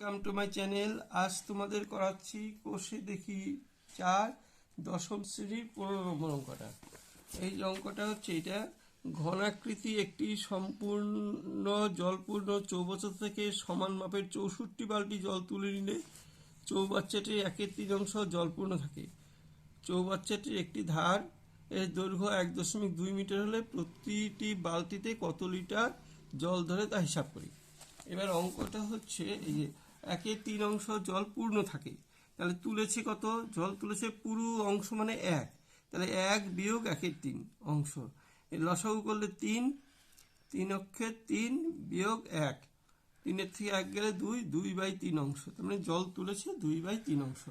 Welcome to my channel আজ তোমাদের করাচ্ছি কোষে দেখি চার দশম শ্রেণির পনেরো নম্বর অঙ্কটা। এই অঙ্কটা হচ্ছে এটা, ঘনাকৃতি একটি সম্পূর্ণ জলপূর্ণ চৌবছর থেকে সমান মাপের চৌষট্টি বালতি জল তুলে নিলে চৌবাচ্চাটির একের তিন অংশ জলপূর্ণ থাকে। চৌবাচ্চাটির একটি ধার, এর দৈর্ঘ্য এক দশমিক দুই মিটার হলে প্রতিটি বালতিতে কত লিটার জল ধরে তা হিসাব করি। এবার অঙ্কটা হচ্ছে এই যে একের তিন অংশ জল পূর্ণ থাকে। তাহলে তুলেছে কত? জল তুলেছে পুরো অংশ মানে এক। তাহলে এক বিয়োগ একের তিন অংশ। লসাগু করলে তিন তিন অক্ষের তিন বিয়োগ এক। তিনের থেকে এক গেলে দুই দুই বাই তিন অংশ। তার মানে জল তুলেছে দুই বাই তিন অংশ।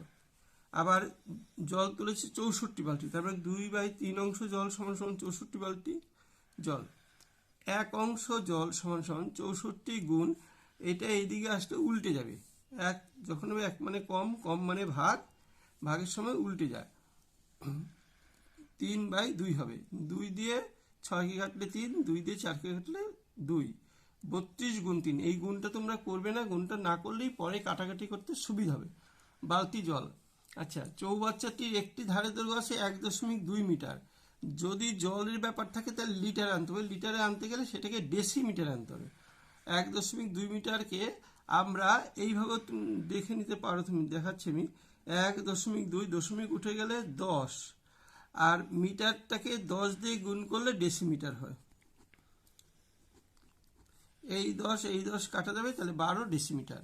আবার জল তুলেছে চৌষট্টি বালতি। তারপরে দুই বাই তিন অংশ জল সমান সমান চৌষট্টি বালতি জল। এক অংশ জল সমান সমান চৌষট্টি গুণ এটা এইদিকে আসলে উল্টে যাবে। এক, যখন হবে এক মানে কম কম মানে ভাগ, ভাগের সময় উল্টে যায়। তিন বাই দুই হবে। দুই দিয়ে ছয়কে কাটলে তিন, দুই দিয়ে চারকে কাটলে দুই। বত্রিশ গুণ তিন, এই গুণটা তোমরা করবে না, গুণটা না করলেই পরে কাটাকাটি করতে সুবিধা হবে। বালতি জল। আচ্ছা চৌবাচ্চাটির একটি ধারে দৈর্ঘ্য আছে এক দশমিক দুই মিটার। যদি জলের ব্যাপার থাকে তাহলে লিটারে আনতে হবে। লিটারে আনতে গেলে সেটাকে ডেসিমিটারে আনতে হবে। এক দশমিক দুই মিটারকে আমরা এইভাবে দেখে নিতে পারো তুমি, দেখাচ্ছি আমি। এক দশমিক দুই দশমিক উঠে গেলে দশ। আর মিটারটাকে দশ দিয়ে গুণ করলে ডেসিমিটার হয়। এই দশ এই দশ কাটা যাবে, তাহলে বারো ডেসিমিটার।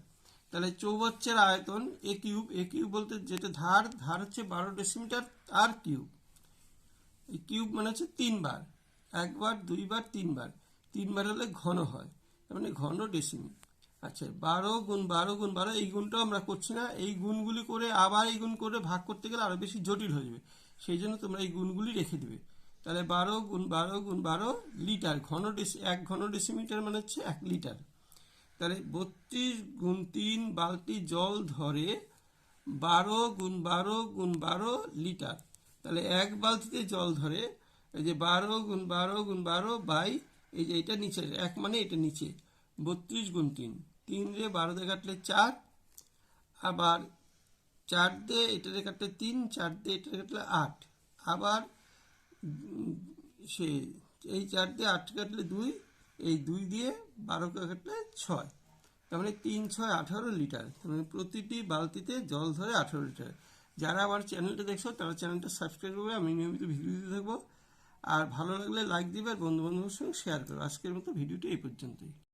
তাহলে চৌবাচ্চার আয়তন এ কিউব এ কিউব বলতে যেটা ধার ধার হচ্ছে বারো ডেসিমিটার, আর কিউব। এই কিউব মানে হচ্ছে তিনবার। একবার, দুইবার, তিনবার। তিনবার হলে ঘন হয়। মানে ঘন ডেসিমি আচ্ছা বারো গুণ বারো গুণ বারো, এই গুণটাও আমরা করছি না। এই গুণগুলি করে আবার এই গুণ করে ভাগ করতে গেলে আরও বেশি জটিল হয়ে যাবে। সেই জন্য তোমরা এই গুণগুলি রেখে দিবে। তাহলে বারো গুণ বারো গুণ বারো লিটার, ঘন ডেসি এক ঘন ডেসিমিটার মানে হচ্ছে এক লিটার। তাহলে বত্রিশ গুণ তিন বালতি জল ধরে বারো গুণ বারো গুণ বারো লিটার। তাহলে এক বালতিতে জল ধরে, এই যে বারো গুণ বারো গুণ বারো বাই এই যে এটা নিচে, এক মানে এটা নিচে। বত্রিশ গুণ তিন। তিন রে বারো দিয়ে কাটলে চার। আবার চার দিয়ে এটারে কাটলে তিন, চার দিয়ে এটারে কাটলে আট। আবার সে, এই চার দিয়ে আট কাটলে দুই, এই দুই দিয়ে বারো কাটলে ছয়। তার মানে তিন, ছয়, আঠারো লিটার। তার মানে প্রতিটি বালতিতে জল ধরে আঠারো লিটার। যারা আমার চ্যানেলটা দেখছ, তারা চ্যানেলটা সাবস্ক্রাইব করবে আমি নিয়মিত ভিডিও দিতে থাকব। আর ভালো লাগলে লাইক দিবে আর বন্ধু বান্ধবের সঙ্গে শেয়ার করবে আজকের মতো ভিডিওটি এই পর্যন্তই।